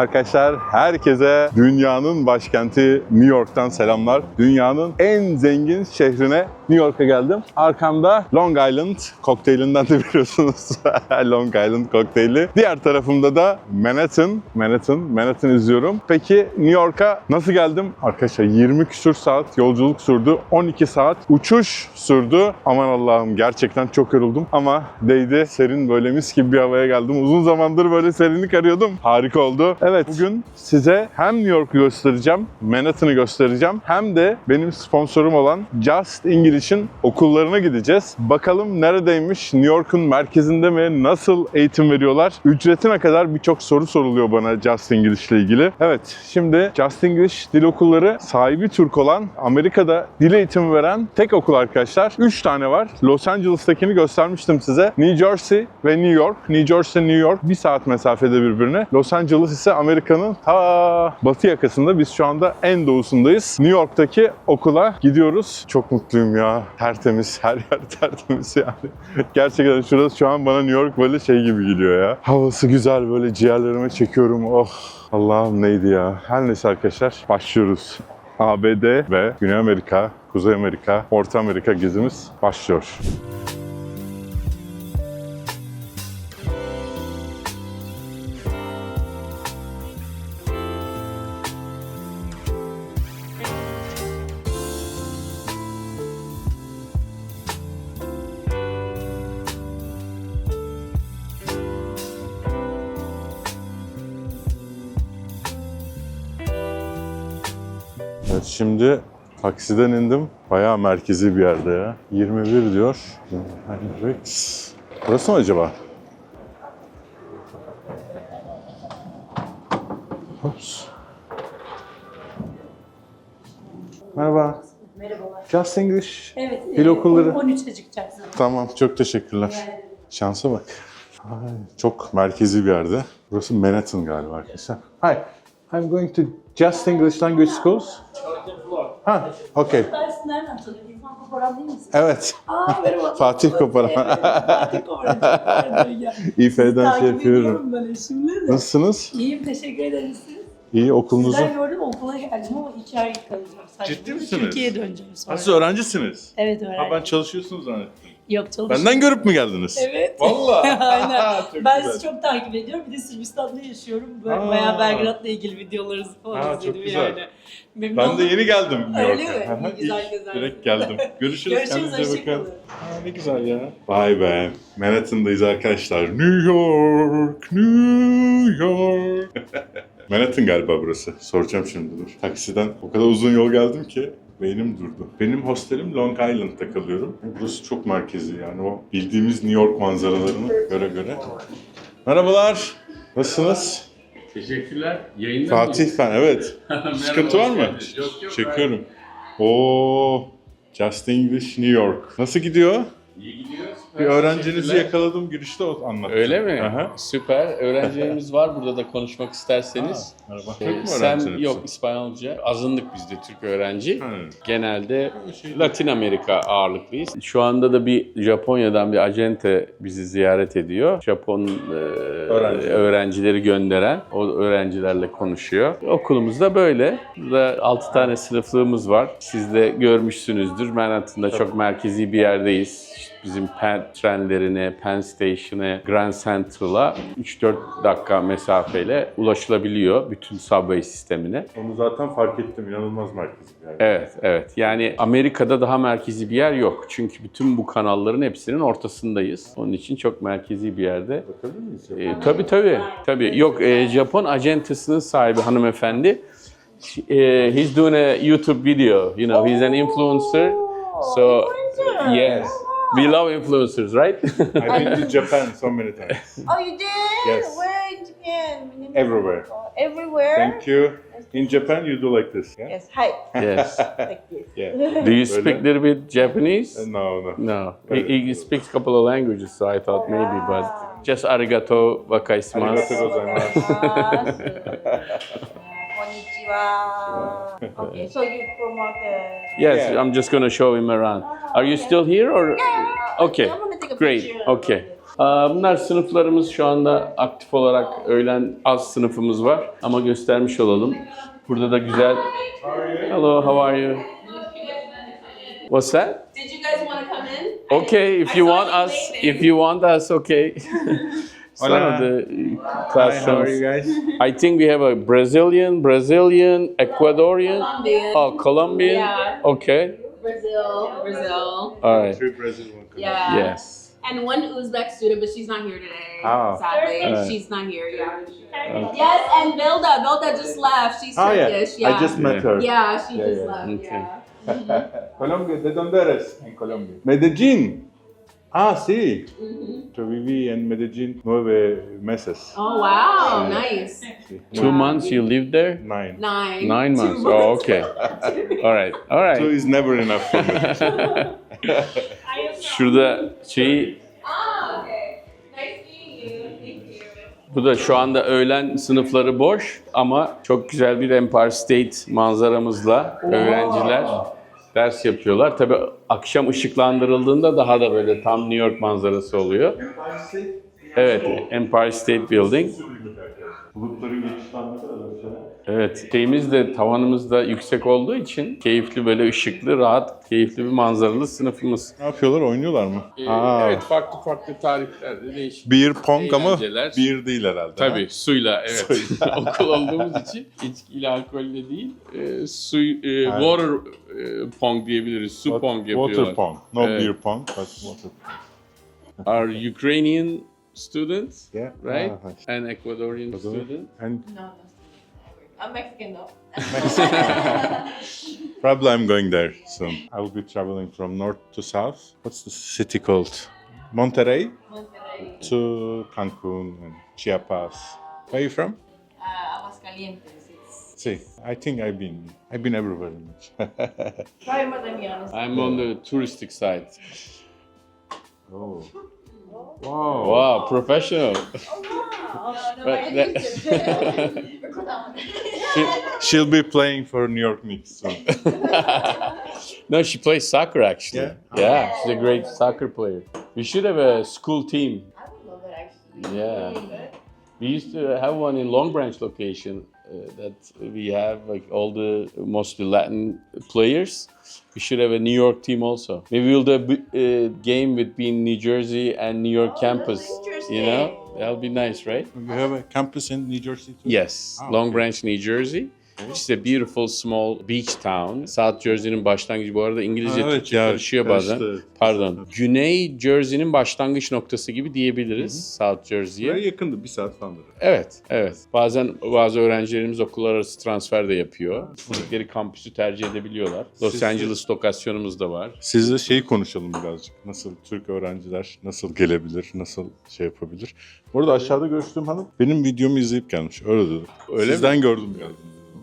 Arkadaşlar herkese dünyanın başkenti New York'tan selamlar. Dünyanın en zengin şehrine New York'a geldim. Arkamda Long Island kokteylünden de biliyorsunuz. Long Island kokteyli. Diğer tarafımda da Manhattan. Manhattan. Manhattan izliyorum. Peki New York'a nasıl geldim? Arkadaşlar 20 küsur saat yolculuk sürdü. 12 saat uçuş sürdü. Aman Allah'ım gerçekten çok yoruldum ama değdi. Serin böyle mis gibi bir havaya geldim. Uzun zamandır böyle serinlik arıyordum. Harika oldu. Evet bugün size hem New York'u göstereceğim, Manhattan'ı göstereceğim hem de benim sponsorum olan Just English'in okullarına gideceğiz. Bakalım neredeymiş? New York'un merkezinde mi? Nasıl eğitim veriyorlar? Ücretine kadar birçok soru soruluyor bana Just English ile ilgili. Evet şimdi Just English dil okulları sahibi Türk olan Amerika'da dil eğitimi veren tek okul arkadaşlar. 3 tane var. Los Angeles'takini göstermiştim size. New Jersey ve New York. New Jersey, New York bir saat mesafede birbirine. Los Angeles ise Amerika'nın ta batı yakasında. Biz şu anda en doğusundayız. New York'taki okula gidiyoruz. Çok mutluyum ya. Tertemiz. Her yer tertemiz yani. Gerçekten şurası şu an bana New York böyle şey gibi geliyor ya. Havası güzel böyle ciğerlerime çekiyorum. Oh Allah'ım neydi ya. Her neyse arkadaşlar başlıyoruz. ABD ve Güney Amerika, Kuzey Amerika, Orta Amerika gezimiz başlıyor. Evet şimdi taksiden indim. Bayağı merkezi bir yerde ya. 21 diyor. Hendrix. Burası mı acaba? Hops. Merhaba. Merhabalar. Just English. Evet, Dil e, okulları. 13'e çıkacaksın. Tamam, çok teşekkürler. Yani Şansa bak. Ay, çok merkezi bir yerde. Burası Manhattan galiba arkadaşlar. Hi, I'm going to Just English Language Schools. Ha, okay. dersi nereden tanıyorsun? İrfan Koparan değil misin? Evet. Aa merhaba. Fatih Koparan. Evet, Fatih Koparan. İF'den şey yapıyorum. ediyorum böyle şimdi de. Nasılsınız? İyiyim, teşekkür ederim siz. İyi okulunuzu. Sizden gördüm okula geldim ama iki ay kalacağım sadece. Ciddi misiniz? Türkiye'ye döneceğim sonra. siz öğrencisiniz. Evet öğrendim. çalışıyorsunuz zannettim. Yok çalışıyorum. Benden görüp mü geldiniz? Evet. Vallahi. Aynen. Çok ben güzel. sizi çok takip ediyorum. Bir de Sırbistan'da yaşıyorum. Böyle Aa. bayağı Belgrad'la ilgili videolarınızı falan Aa, çok izledim güzel. yani. Memnun Ben de yeni geldim Öyle mi? Güzel, güzel. Direkt geldim. Görüşürüz. Görüşürüz, Kendinize bakın. Aa, ne güzel ya. Vay be. Manhattan'dayız arkadaşlar. New York, New York. Manhattan galiba burası. Soracağım şimdi dur. Taksiden o kadar uzun yol geldim ki beynim durdu. Benim hostelim Long Island'da kalıyorum. Burası çok merkezi yani o bildiğimiz New York manzaralarını göre göre. Merhabalar. Nasılsınız? Teşekkürler. Yayında Fatih ben evet. Sıkıntı var mı? Yok yok. Çekiyorum. Oo, Just English New York. Nasıl gidiyor? İyi gidiyoruz. Bir öğrencinizi yakaladım girişte o anlattı. Öyle mi? Aha. Süper. Öğrencilerimiz var burada da konuşmak isterseniz. Merhaba. Ee, Türk mü sen yok İspanyolca. Azınlık bizde Türk öğrenci. Ha. Genelde Şey- Latin Amerika ağırlıklıyız. Şu anda da bir Japonya'dan bir acente bizi ziyaret ediyor. Japon e, Öğrenci. öğrencileri gönderen, o öğrencilerle konuşuyor. Okulumuz da böyle. Burada 6 tane sınıflığımız var. Siz de görmüşsünüzdür. Manhattan'da çok merkezi bir yerdeyiz. Bizim Penn trenlerine, Penn Station'e, Grand Central'a 3-4 dakika mesafeyle ulaşılabiliyor bütün subway sistemine. Onu zaten fark ettim. İnanılmaz merkezi bir yer. Evet, evet. Yani Amerika'da daha merkezi bir yer yok. Çünkü bütün bu kanalların hepsinin ortasındayız. Onun için çok merkezi bir yerde. Bakabilir miyiz? E, tabii tabii. Tabii. Yok, e, Japon acentesinin sahibi hanımefendi. She- e, he's doing a YouTube video. You know, he's an influencer. So, yes. We love influencers, right? I've been to Japan so many times. Oh, you did? Yes. Where in Japan? Everywhere. Oh, everywhere? Thank you. In Japan you do like this. Yeah? Yes, hi. yes. like this. Yeah. Do you speak a little bit Japanese? Uh, no, no. No. Uh, he, he speaks a couple of languages, so I thought oh, maybe, but just arigato wakaisimasu. Arigato gozaimasu. Okay, so you promote the... Yes, Yeah. I'm just gonna show him around. Are you still here or? Yeah. Okay, Great. Okay. Aa, Bunlar sınıflarımız şu anda aktif olarak öğlen az sınıfımız var ama göstermiş olalım. Burada da güzel. Hello, how are you? What's that? Did you guys want to come in? Okay, if you want us, if you want us, okay. Some Hola. of the classrooms. guys? I think we have a Brazilian, Brazilian, Ecuadorian, Colombian. oh, Colombian. Yeah. Okay, Brazil. Brazil. all right. Three Brazilian. Yeah. Yes. And one Uzbek student, but she's not here today. Oh. Sadly, Alright. she's not here. Yeah. Yes, and Vilda. Vilda just left. She's Oh, yeah. Turkish. Yeah. I just met her. Yeah, she Yeah, just yeah. left. Okay. Yeah. Colombia, ¿de dónde eres? En Colombia. Medellín. Ah, sí. Yo viví en Medellín nueve meses. Oh wow, nice. Sí. Two months you lived there? Nine. Nine. Nine Two months. Oh, okay. All right. All Two right. is never enough for me. Şurada şey Oh, okay. Nice meeting you. Thank you. Bu da şu anda öğlen sınıfları boş ama çok güzel bir Empire State manzaramızla öğrenciler ders yapıyorlar. Tabii akşam ışıklandırıldığında daha da böyle tam New York manzarası oluyor. Evet, Empire State Building. Bulutların geçişten ne kadar Evet, şeyimiz de tavanımız da yüksek olduğu için keyifli böyle ışıklı, rahat, keyifli bir manzaralı sınıfımız. Ne yapıyorlar? Oynuyorlar mı? Aa. Ee, Evet, farklı farklı tariflerde değişik. Beer pong ama Eğlenceler. beer değil herhalde. Tabii ha? suyla evet. Okul olduğumuz için içkiyle alkolle değil. E, su e, water e, pong diyebiliriz. Su What- pong yapıyorlar. Water pong. No Evet. beer pong, but water pong. Are Ukrainian students, Yeah. right? Ah, And Ecuadorian student. and No, no. I'm Mexican though. probably I'm going there soon. I will be traveling from north to south. What's the city called? Monterrey Monterrey. to Cancun and Chiapas. Where are you from? Uh, Aguascalientes. It's See, I think I've been I've been everywhere. probably more than me, honestly. I'm on the touristic side. oh. Wow, Wow, professional. Oh, oh no, But that- Egypt. Record that one. She, she'll be playing for New York Knicks soon. no, she plays soccer actually. Yeah? yeah, she's a great soccer player. We should have a school team. I would love it actually. Yeah. We used to have one in Long Branch location that we have like all the mostly Latin players. We should have a New York team also. Maybe we'll do a b- uh, game between New Jersey and New York Oh, campus. You know, that'll be nice, right? you have a campus in New Jersey too? Yes, Ah, Long okay. Branch, New Jersey. A beautiful small beach town. South Jersey'nin başlangıcı. Bu arada İngilizce Ha, evet karışıyor karıştı. bazen. Pardon. Güney Jersey'nin başlangıç noktası gibi diyebiliriz South Jersey'ye. Buraya yakındı, bir saat falandır. Evet, evet. Bazen bazı öğrencilerimiz okullar arası transfer de yapıyor. İstedikleri kampüsü tercih edebiliyorlar. Los Siz- Angeles lokasyonumuz da var. Sizle şeyi konuşalım birazcık. Nasıl Türk öğrenciler nasıl gelebilir, nasıl şey yapabilir. Bu arada aşağıda görüştüğüm hanım benim videomu izleyip gelmiş. Öyle dedi. Öyle Sizden gördüm geldim.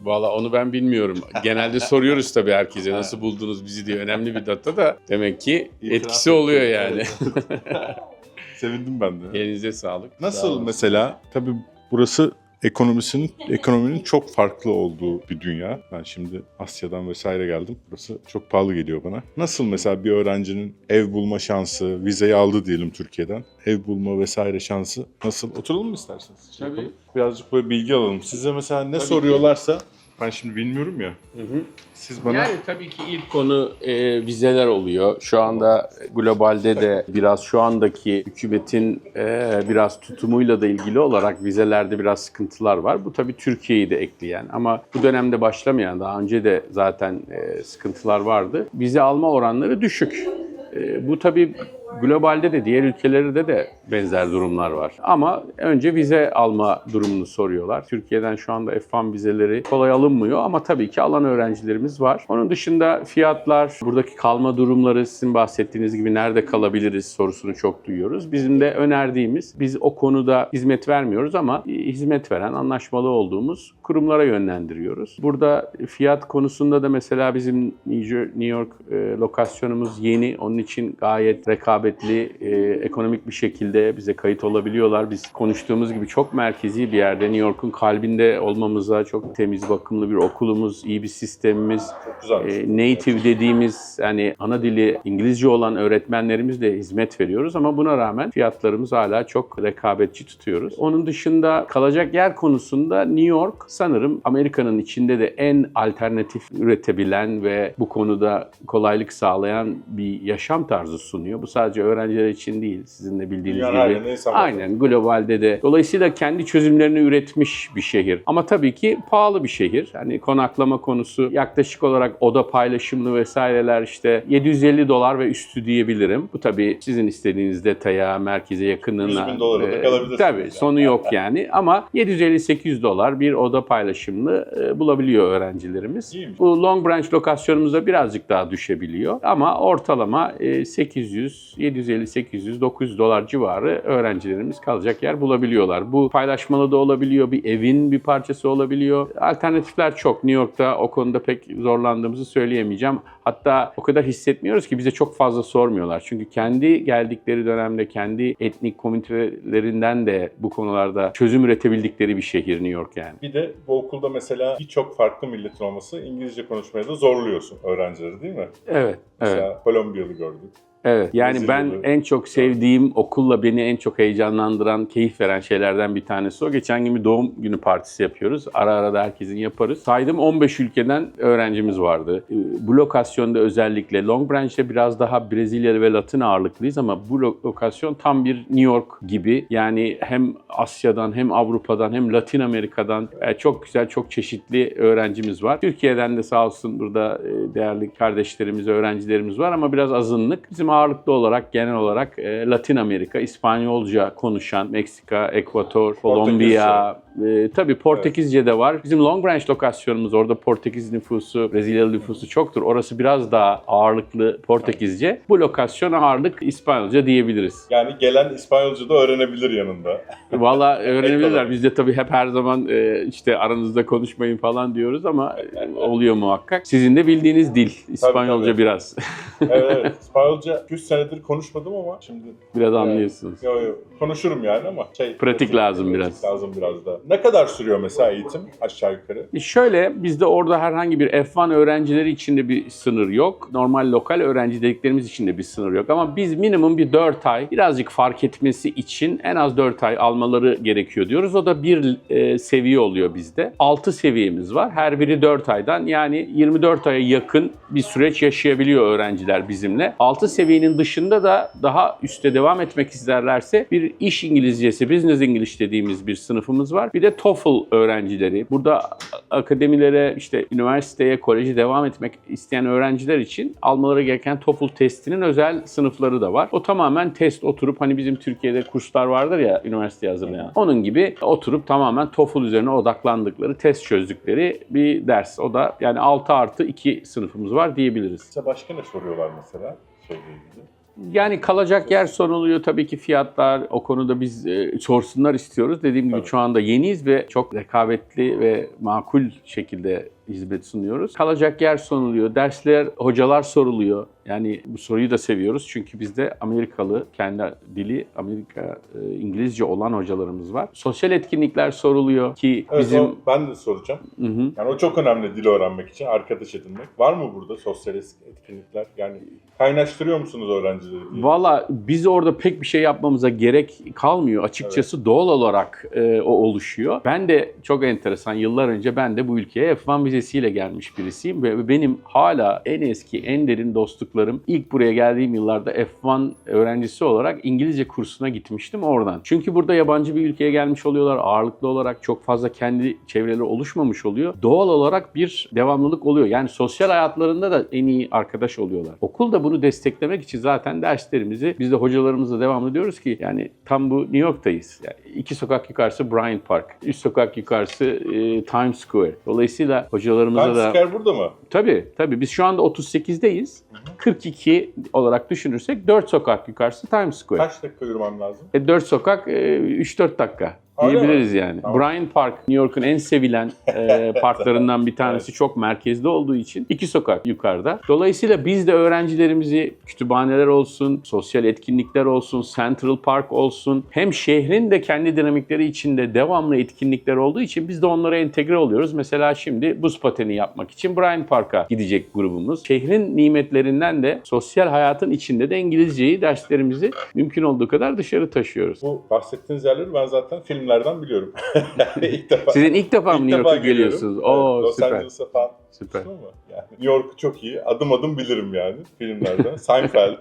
Valla onu ben bilmiyorum. Genelde soruyoruz tabii herkese nasıl buldunuz bizi diye. Önemli bir data da demek ki etkisi oluyor yani. Sevindim ben de. Elinize sağlık. Sağ Nasıl olun. mesela? Tabii burası ekonomisinin ekonominin çok farklı olduğu bir dünya. Ben şimdi Asya'dan vesaire geldim. Burası çok pahalı geliyor bana. Nasıl mesela bir öğrencinin ev bulma şansı, vizeyi aldı diyelim Türkiye'den. Ev bulma vesaire şansı nasıl? Oturalım mı isterseniz? Şey Tabii. yapalım. Birazcık böyle bilgi alalım. Size mesela ne Tabii ki. Ben şimdi bilmiyorum ya. Hı hı. Siz bana Yani tabii ki ilk konu e, vizeler oluyor. Şu anda globalde de biraz şu andaki hükümetin e, biraz tutumuyla da ilgili olarak vizelerde biraz sıkıntılar var. Bu tabii Türkiye'yi de ekleyen ama bu dönemde başlamayan daha önce de zaten e, sıkıntılar vardı. Vize alma oranları düşük. E, bu tabii globalde de diğer ülkelerde de benzer durumlar var. Ama önce vize alma durumunu soruyorlar. Türkiye'den şu anda F1 vizeleri kolay alınmıyor ama tabii ki alan öğrencilerimiz var. Onun dışında fiyatlar, buradaki kalma durumları sizin bahsettiğiniz gibi nerede kalabiliriz sorusunu çok duyuyoruz. Bizim de önerdiğimiz biz o konuda hizmet vermiyoruz ama hizmet veren anlaşmalı olduğumuz kurumlara yönlendiriyoruz. Burada fiyat konusunda da mesela bizim New York e, lokasyonumuz yeni. Onun için gayet rekabetli, e, ekonomik bir şekilde bize kayıt olabiliyorlar. Biz konuştuğumuz gibi çok merkezi bir yerde New York'un kalbinde olmamıza çok temiz, bakımlı bir okulumuz, iyi bir sistemimiz, e, native dediğimiz yani ana dili İngilizce olan öğretmenlerimizle hizmet veriyoruz ama buna rağmen fiyatlarımız hala çok rekabetçi tutuyoruz. Onun dışında kalacak yer konusunda New York sanırım Amerika'nın içinde de en alternatif üretebilen ve bu konuda kolaylık sağlayan bir yaşam tarzı sunuyor. Bu sadece öğrenciler için değil, sizin de bildiğiniz Dünyanın gibi. var. Aynen globalde de. Dolayısıyla kendi çözümlerini üretmiş bir şehir. Ama tabii ki pahalı bir şehir. Hani konaklama konusu yaklaşık olarak oda paylaşımlı vesaireler işte 750 dolar ve üstü diyebilirim. Bu tabii sizin istediğiniz detaya, merkeze yakınlığına. 100 bin dolara da e, kalabilirsiniz Tabii yani. sonu yok yani. Ama 750-800 dolar bir oda paylaşımlı e, bulabiliyor öğrencilerimiz. İyiymiş. Bu Long Branch lokasyonumuzda birazcık daha düşebiliyor. Ama ortalama e, 800, 750, 800, 900 dolar civarı öğrencilerimiz kalacak yer bulabiliyorlar. Bu paylaşmalı da olabiliyor, bir evin bir parçası olabiliyor. Alternatifler çok. New York'ta o konuda pek zorlandığımızı söyleyemeyeceğim. Hatta o kadar hissetmiyoruz ki bize çok fazla sormuyorlar. Çünkü kendi geldikleri dönemde kendi etnik komünitelerinden de bu konularda çözüm üretebildikleri bir şehir New York yani. Bir de bu okulda mesela birçok farklı milletin olması İngilizce konuşmaya da zorluyorsun öğrencileri değil mi? Evet, evet. Mesela Kolombiyalı gördük. Evet. Yani ben en çok sevdiğim, okulla beni en çok heyecanlandıran, keyif veren şeylerden bir tanesi o. Geçen gün bir doğum günü partisi yapıyoruz. Ara ara da herkesin yaparız. Saydım 15 ülkeden öğrencimiz vardı. Ee, Bu lokasyonda özellikle Long Branch'te biraz daha Brezilya ve Latin ağırlıklıyız ama bu lo- lokasyon tam bir New York gibi. Yani hem Asya'dan hem Avrupa'dan hem Latin Amerika'dan e, çok güzel, çok çeşitli öğrencimiz var. Türkiye'den de sağ olsun burada e, değerli kardeşlerimiz, öğrencilerimiz var ama biraz azınlık. Bizim ağırlıklı olarak genel olarak e, Latin Amerika, İspanyolca konuşan Meksika, Ekvator, Kolombiya, e, tabii Portekizce de var. Bizim Long Branch lokasyonumuz orada Portekiz nüfusu, Brezilyalı nüfusu çoktur. Orası biraz daha ağırlıklı Portekizce. Bu lokasyon ağırlık İspanyolca diyebiliriz. Yani gelen İspanyolca da öğrenebilir yanında. Valla öğrenebilirler. Biz de tabii hep her zaman e, işte aranızda konuşmayın falan diyoruz ama oluyor muhakkak. Sizin de bildiğiniz dil. İspanyolca tabii. biraz. evet, evet. İspanyolca 100 senedir konuşmadım ama şimdi biraz anlıyorsunuz. yo, yo, konuşurum yani ama şey Pratik lazım pratik biraz. Lazım biraz da. Ne kadar sürüyor mesela eğitim aşağı yukarı? E Şöyle bizde orada herhangi bir F1 öğrencileri için de bir sınır yok. Normal lokal öğrenci dediklerimiz için de bir sınır yok. Ama biz minimum bir 4 ay birazcık fark etmesi için en az 4 ay almaları gerekiyor diyoruz. O da bir e, seviye oluyor bizde. 6 seviyemiz var. Her biri 4 aydan yani 24 aya yakın bir süreç yaşayabiliyor öğrenciler bizimle. 6 seviyenin dışında da daha üste devam etmek isterlerse bir iş İngilizcesi, business English dediğimiz bir sınıfımız var. Bir de TOEFL öğrencileri. Burada akademilere, işte üniversiteye, koleje devam etmek isteyen öğrenciler için almaları gereken TOEFL testinin özel sınıfları da var. O tamamen test oturup hani bizim Türkiye'de kurslar vardır ya üniversiteye hazırlayan. Onun gibi oturup tamamen TOEFL üzerine odaklandıkları, test çözdükleri bir ders. O da yani 6 artı 2 sınıfımız var diyebiliriz. Size başka ne soruyorlar mesela? Şeyle ilgili. Yani kalacak yer soruluyor tabii ki fiyatlar. O konuda biz e, sorsunlar istiyoruz. Dediğim gibi Tabii. şu anda yeniyiz ve çok rekabetli ve makul şekilde hizmet sunuyoruz. Kalacak yer soruluyor. Dersler, hocalar soruluyor. Yani bu soruyu da seviyoruz çünkü bizde Amerikalı, kendi dili Amerika e, İngilizce olan hocalarımız var. Sosyal etkinlikler soruluyor ki Evet, bizim o, ben de soracağım. Hı hı. Yani o çok önemli dil öğrenmek için, arkadaş edinmek. Var mı burada sosyal etkinlikler? Yani kaynaştırıyor musunuz öğrencileri? diye? Valla biz orada pek bir şey yapmamıza gerek kalmıyor. Açıkçası doğal olarak e, o oluşuyor. Ben de çok enteresan yıllar önce ben de bu ülkeye F1 vizesiyle gelmiş birisiyim ve benim hala en eski, en derin dostluklarım ilk buraya geldiğim yıllarda F1 öğrencisi olarak İngilizce kursuna gitmiştim oradan. Çünkü burada yabancı bir ülkeye gelmiş oluyorlar. Ağırlıklı olarak çok fazla kendi çevreleri oluşmamış oluyor. Doğal olarak bir devamlılık oluyor. Yani sosyal hayatlarında da en iyi arkadaş oluyorlar. Okul da bunu desteklemek için zaten derslerimizi biz de hocalarımızla devamlı diyoruz ki yani tam bu New York'tayız. Yani iki sokak yukarısı Bryant Park, üç sokak yukarısı e, Times Square. Dolayısıyla hocalarımıza Times da Square burada mı? tabii tabii biz şu anda 38'deyiz. 42 olarak düşünürsek 4 sokak yukarısı Times Square. Kaç dakika yürümem lazım? E, 4 sokak e, 3-4 dakika. Öyle diyebiliriz yani. Tamam. Bryant Park New York'un en sevilen e, parklarından bir tanesi. Çok merkezde olduğu için iki sokak yukarıda. Dolayısıyla biz de öğrencilerimizi kütüphaneler olsun, sosyal etkinlikler olsun, Central Park olsun hem şehrin de kendi dinamikleri içinde devamlı etkinlikler olduğu için biz de onlara entegre oluyoruz. Mesela şimdi buz pateni yapmak için Bryant Park'a gidecek grubumuz. Şehrin nimetlerinden de sosyal hayatın içinde de İngilizceyi derslerimizi mümkün olduğu kadar dışarı taşıyoruz. Bu bahsettiğiniz yerleri ben zaten filmlerden biliyorum. ilk defa. Sizin ilk defa mı New York'a geliyorsunuz? Evet, Oo Los süper. Angeles'a falan Süper. ama yani New York'u çok iyi. Adım adım bilirim yani filmlerden. Seinfeld,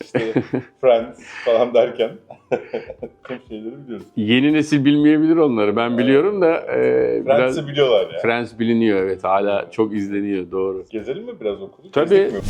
işte Friends falan derken tüm şeyleri biliyoruz. Yeni nesil bilmeyebilir onları. Ben biliyorum da e, biraz Friends'i biliyorlar yani. Friends biliniyor evet. Hala çok izleniyor doğru. Gezelim mi biraz okulu? Tabii. Gezdik mi?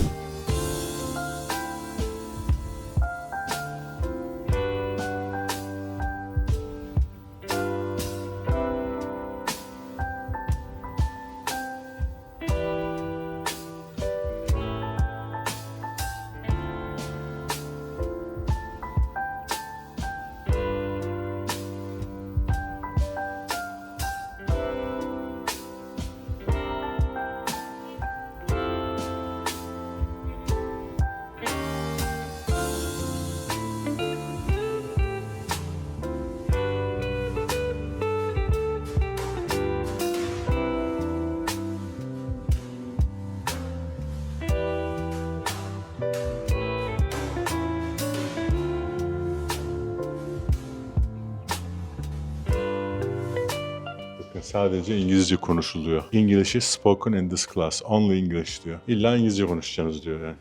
Sadece İngilizce konuşuluyor. English is spoken in this class. Only English diyor. İlla İngilizce konuşacaksınız diyor yani.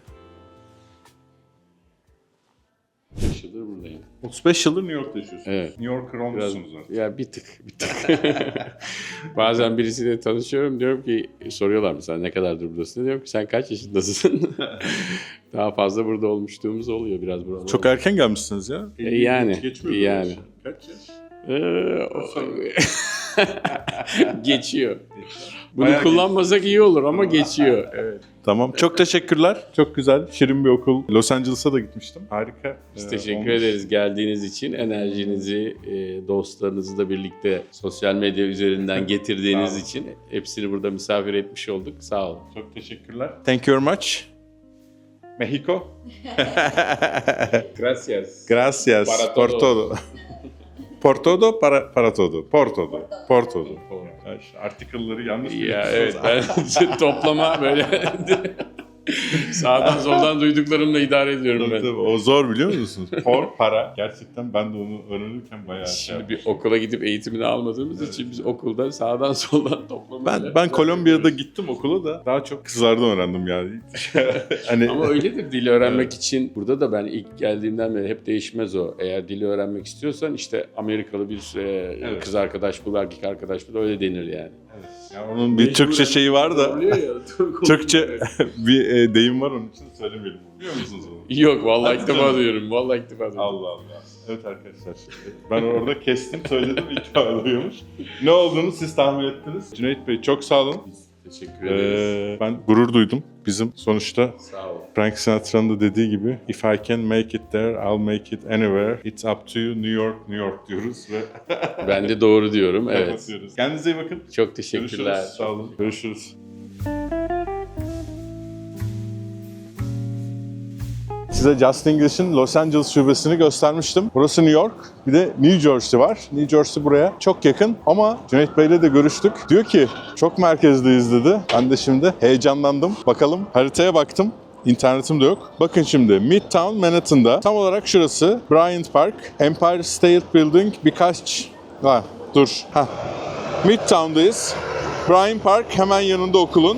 5 yıldır buradayım. 35 yıldır New York'ta yaşıyorsunuz. Evet. New Yorker Biraz, olmuşsunuz artık. ya bir tık, bir tık. Bazen birisiyle tanışıyorum diyorum ki soruyorlar mesela ne kadardır buradasın diyorum ki sen kaç yaşındasın? Daha fazla burada olmuşluğumuz oluyor biraz burada. Çok erken gelmişsiniz ya. E, yani, Geçmiyor yani. Kaç yaş? Ee, o- geçiyor. Bunu Bayağı kullanmasak iyi olur ama geçiyor. Evet. Tamam. Çok teşekkürler. Çok güzel. Şirin bir okul. Los Angeles'a da gitmiştim. Harika. Biz Ee, teşekkür olmuş. ederiz geldiğiniz için, enerjinizi, e, dostlarınızla birlikte sosyal medya üzerinden getirdiğiniz için hepsini burada misafir etmiş olduk. Sağ olun. Çok teşekkürler. Thank you very much. Mexico. Gracias. Gracias. Para por todo. Por todo, para, para todo. Por todo. Por todo. Ya işte Article'ları yanlış Ya biliyorsunuz. evet ben toplama böyle sağdan soldan duyduklarımla idare ediyorum Tabii, ben. tabii. O zor biliyor musunuz? Por, para. Gerçekten ben de onu öğrenirken bayağı şey Şimdi yaptım. bir okula gidip eğitimini almadığımız için biz okulda sağdan soldan toplama. Ben ben Kolombiya'da gittim okula da daha çok kızlardan öğrendim yani. hani Ama öyledir dili öğrenmek için. Burada da ben ilk geldiğimden beri hep değişmez o. Eğer dili öğrenmek istiyorsan işte Amerikalı bir e, Evet. kız arkadaş bul, erkek arkadaş bul öyle denir yani. Yani onun bir Türkçe şeyi var da ya, Türkçe bir e, deyim var onun için söylemeyelim. Biliyor musunuz onu? Yok vallahi ilk defa duyuyorum. Vallahi ilk defa duyuyorum. Allah Allah. Evet arkadaşlar. Ben orada kestim söyledim ilk defa duyuyormuş. Ne olduğunu siz tahmin ettiniz. Cüneyt Bey çok sağ olun. Teşekkür ederiz. Ee, ben gurur duydum. Bizim sonuçta Sağ ol. Frank Sinatra'nın da dediği gibi If I can make it there, I'll make it anywhere. It's up to you, New York, New York diyoruz ve Ben de doğru diyorum. Evet. Kendinize iyi bakın. Çok teşekkürler. Görüşürüz. Sağ olun. Görüşürüz. Size Just English'in Los Angeles şubesini göstermiştim. Burası New York. Bir de New Jersey var. New Jersey buraya çok yakın ama Cüneyt Bey'le de görüştük. Diyor ki çok merkezdeyiz dedi. Ben de şimdi heyecanlandım. Bakalım haritaya baktım. İnternetim de yok. Bakın şimdi Midtown Manhattan'da tam olarak şurası Bryant Park, Empire State Building birkaç... Ha, dur. Ha. Midtown'dayız. Bryant Park hemen yanında okulun.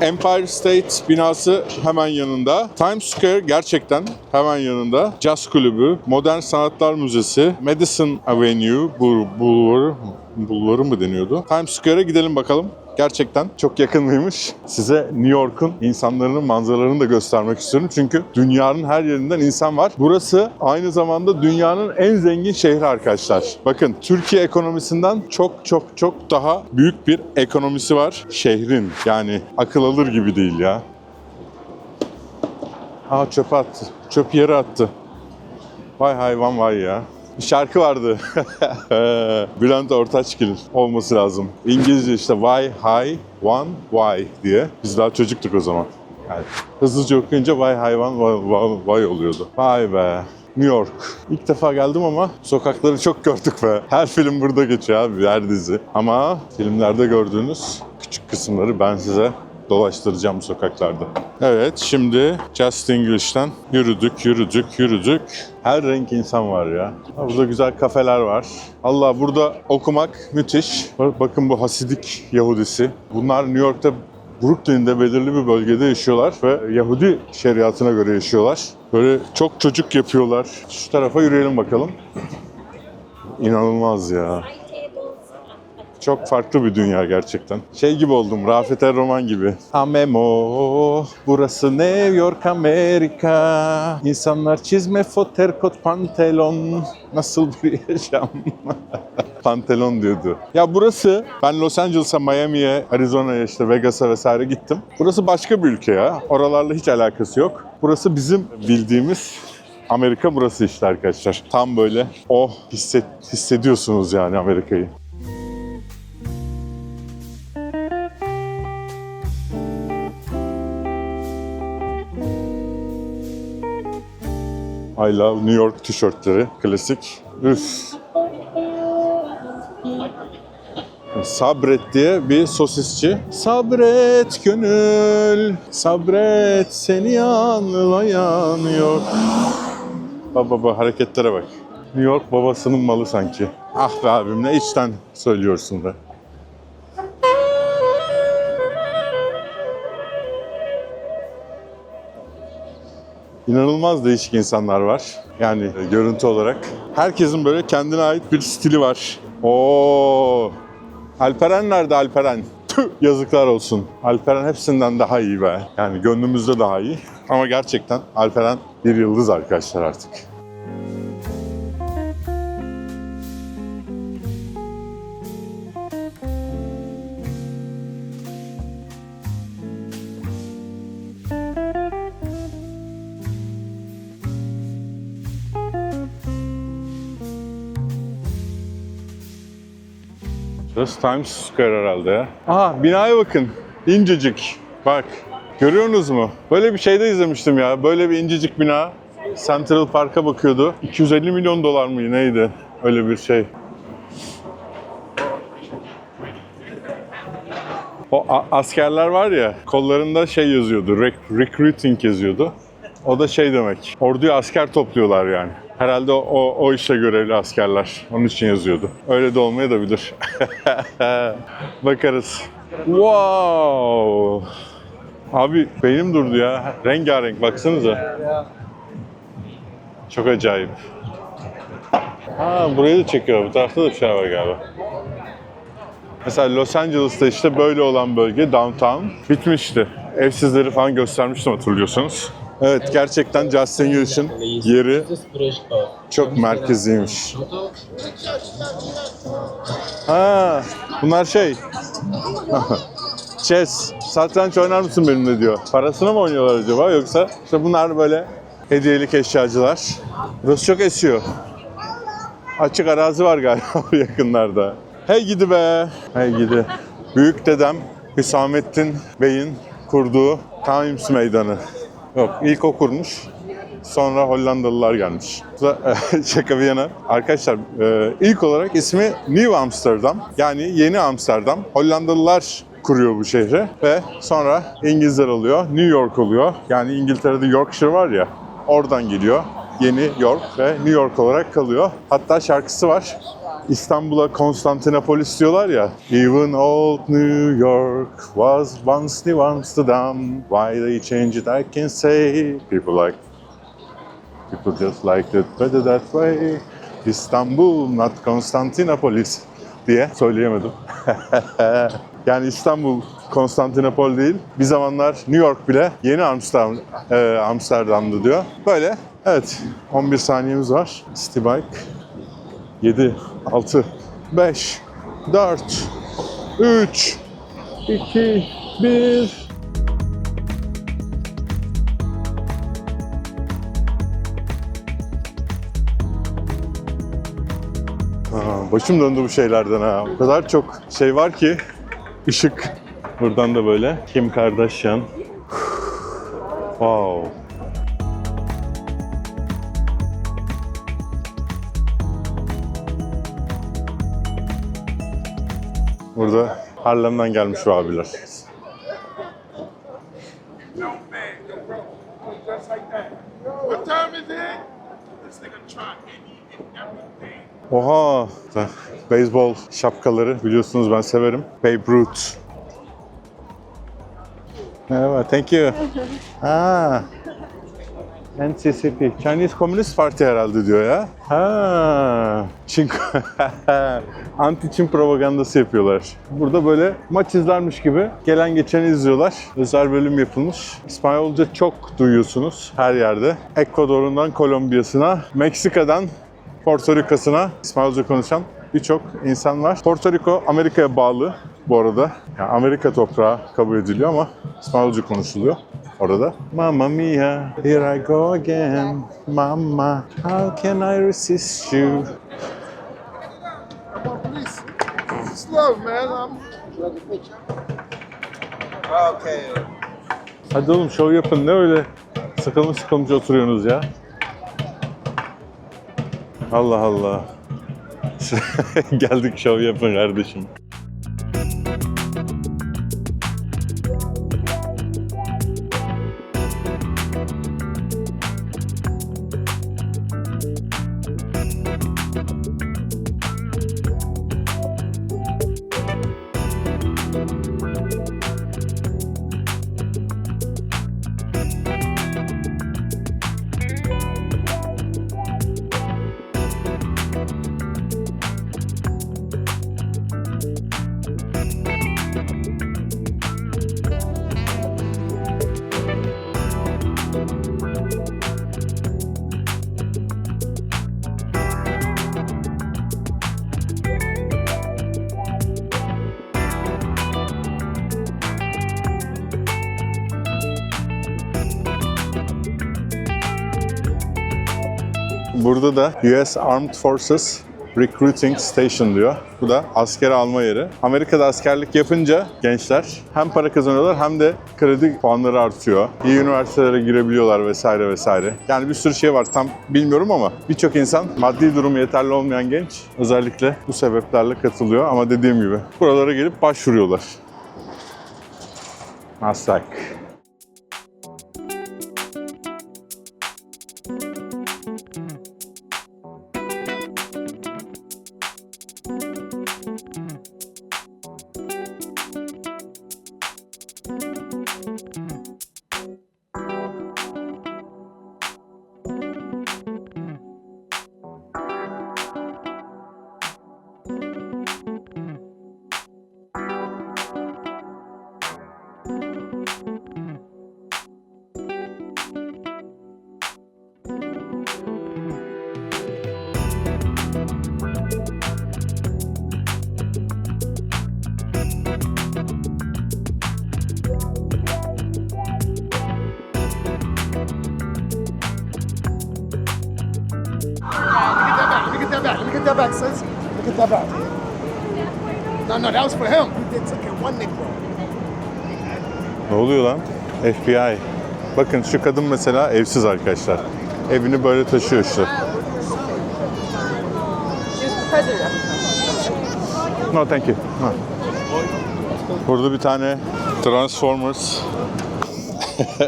Empire State binası hemen yanında. Times Square gerçekten hemen yanında. Jazz Kulübü, Modern Sanatlar Müzesi, Madison Avenue, bu bulvarı, bulvarı mı deniyordu? Times Square'e gidelim bakalım. Gerçekten çok yakın mıymış? Size New York'un insanların manzaralarını da göstermek istiyorum. Çünkü dünyanın her yerinden insan var. Burası aynı zamanda dünyanın en zengin şehri arkadaşlar. Bakın Türkiye ekonomisinden çok çok çok daha büyük bir ekonomisi var şehrin. Yani akıl alır gibi değil ya. Aa çöpe attı. Çöp yere attı. Vay hayvan vay ya. Şarkı vardı. Bülent Ortaçgil olması lazım. İngilizce işte Why High One Why diye. Biz daha çocuktuk o zaman. Yani hızlıca okuyunca Why One Why, why, oluyordu. Vay be. New York. İlk defa geldim ama sokakları çok gördük be. Her film burada geçiyor abi, her dizi. Ama filmlerde gördüğünüz küçük kısımları ben size dolaştıracağım sokaklarda. Evet, şimdi Just English'ten yürüdük, yürüdük, yürüdük. Her renk insan var ya. Burada güzel kafeler var. Allah burada okumak müthiş. Bak- Bakın bu Hasidik Yahudisi. Bunlar New York'ta Brooklyn'de belirli bir bölgede yaşıyorlar ve Yahudi şeriatına göre yaşıyorlar. Böyle çok çocuk yapıyorlar. Şu tarafa yürüyelim bakalım. İnanılmaz ya. Çok farklı bir dünya gerçekten. Şey gibi oldum, Rafet Er Roman gibi. Amemo, burası New York, Amerika. İnsanlar çizme, foter, kot, pantolon. Nasıl bir yaşam? Pantolon diyordu. Ya burası, ben Los Angeles'a, Miami'ye, Arizona'ya, işte Vegas'a vesaire gittim. Burası başka bir ülke ya. Oralarla hiç alakası yok. Burası bizim bildiğimiz Amerika burası işte arkadaşlar. Tam böyle o hisset, hissediyorsunuz yani Amerika'yı. I love New York tişörtleri. Klasik. Üf. Sabret diye bir sosisçi. Sabret gönül, sabret seni anlayan yok. Baba baba hareketlere bak. New York babasının malı sanki. Ah be abim ne içten söylüyorsun be. İnanılmaz değişik insanlar var. Yani e, görüntü olarak. Herkesin böyle kendine ait bir stili var. Oo. Alperen nerede Alperen? Tüh, yazıklar olsun. Alperen hepsinden daha iyi be. Yani gönlümüzde daha iyi. Ama gerçekten Alperen bir yıldız arkadaşlar artık. Burası Times Square herhalde ya. Aha binaya bakın. İncecik. Bak. Görüyorsunuz mu? Böyle bir şeyde izlemiştim ya. Böyle bir incecik bina. Central Park'a bakıyordu. 250 milyon dolar mı neydi? Öyle bir şey. O askerler var ya, kollarında şey yazıyordu, rec- recruiting yazıyordu. O da şey demek, orduya asker topluyorlar yani. Herhalde o, o, o görevli askerler. Onun için yazıyordu. Öyle de olmayabilir. Bakarız. Wow! Abi beynim durdu ya. Rengarenk baksanıza. Çok acayip. Ha burayı da çekiyor. Bu tarafta da bir şey var galiba. Mesela Los Angeles'ta işte böyle olan bölge downtown bitmişti. Evsizleri falan göstermiştim hatırlıyorsanız. Evet gerçekten Justin English'in yeri çok merkeziymiş. Ha, bunlar şey. Chess. Satranç oynar mısın benimle diyor. Parasına mı oynuyorlar acaba yoksa? işte bunlar böyle hediyelik eşyacılar. Burası çok esiyor. Açık arazi var galiba yakınlarda. Hey gidi be. Hey gidi. Büyük dedem Hüsamettin Bey'in kurduğu Times Meydanı. Yok ilk o kurmuş. Sonra Hollandalılar gelmiş. Da, Şaka bir yana. Arkadaşlar e, ilk olarak ismi New Amsterdam. Yani Yeni Amsterdam. Hollandalılar kuruyor bu şehri ve sonra İngilizler oluyor. New York oluyor. Yani İngiltere'de Yorkshire var ya oradan geliyor. Yeni York ve New York olarak kalıyor. Hatta şarkısı var. İstanbul'a Konstantinopolis diyorlar ya. Even old New York was once New Amsterdam. Why they changed it I can say. People like People just like it better that way. İstanbul, not Konstantinopolis diye söyleyemedim. yani İstanbul, Konstantinopol değil. Bir zamanlar New York bile yeni Amsterdam, e, Amsterdam'dı diyor. Böyle. Evet. 11 saniyemiz var. City Bike. 7, 6, 5, 4, 3, 2, 1. Aa, başım döndü bu şeylerden ha. O kadar çok şey var ki. Işık. Buradan da böyle. Kim Kardashian. wow. Burada Harlem'den gelmiş bu abiler. Oha! Beyzbol şapkaları biliyorsunuz ben severim. Babe Ruth. Merhaba, thank you. Ha. NCCP, Chinese Communist Party herhalde diyor ya. Ha. Çin, anti Çin propagandası yapıyorlar. Burada böyle maç izlermiş gibi gelen geçeni izliyorlar. Özel bölüm yapılmış. İspanyolca çok duyuyorsunuz her yerde. Ekvador'undan Kolombiya'sına, Meksika'dan Porto Rico'suna İspanyolca konuşan birçok insan var. Porto Rico Amerika'ya bağlı bu arada. Yani Amerika toprağı kabul ediliyor ama İspanyolca konuşuluyor orada. Mamma mia, here I go again. Mama, how can I resist you? Love, man. I'm Hadi oğlum şov yapın ne öyle sıkılmış sıkılmış oturuyorsunuz ya. Allah Allah. Geldik şov yapın kardeşim. Burada da US Armed Forces Recruiting Station diyor. Bu da asker alma yeri. Amerika'da askerlik yapınca gençler hem para kazanıyorlar hem de kredi puanları artıyor. İyi üniversitelere girebiliyorlar vesaire vesaire. Yani bir sürü şey var tam bilmiyorum ama birçok insan maddi durumu yeterli olmayan genç özellikle bu sebeplerle katılıyor ama dediğim gibi buralara gelip başvuruyorlar. Maslak. That back, sis. Me get that back. No, no, that was for him. They took it one Negro. Ne oluyor lan? FBI. Bakın şu kadın mesela evsiz arkadaşlar. Evini böyle taşıyor işte. No thank you. No. Burada bir tane Transformers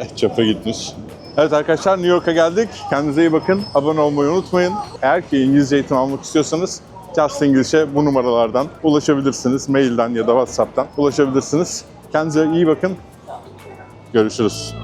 çöpe gitmiş. Evet arkadaşlar New York'a geldik. Kendinize iyi bakın. Abone olmayı unutmayın. Eğer ki İngilizce eğitim almak istiyorsanız Just English'e bu numaralardan ulaşabilirsiniz. Mailden ya da Whatsapp'tan ulaşabilirsiniz. Kendinize iyi bakın. Görüşürüz.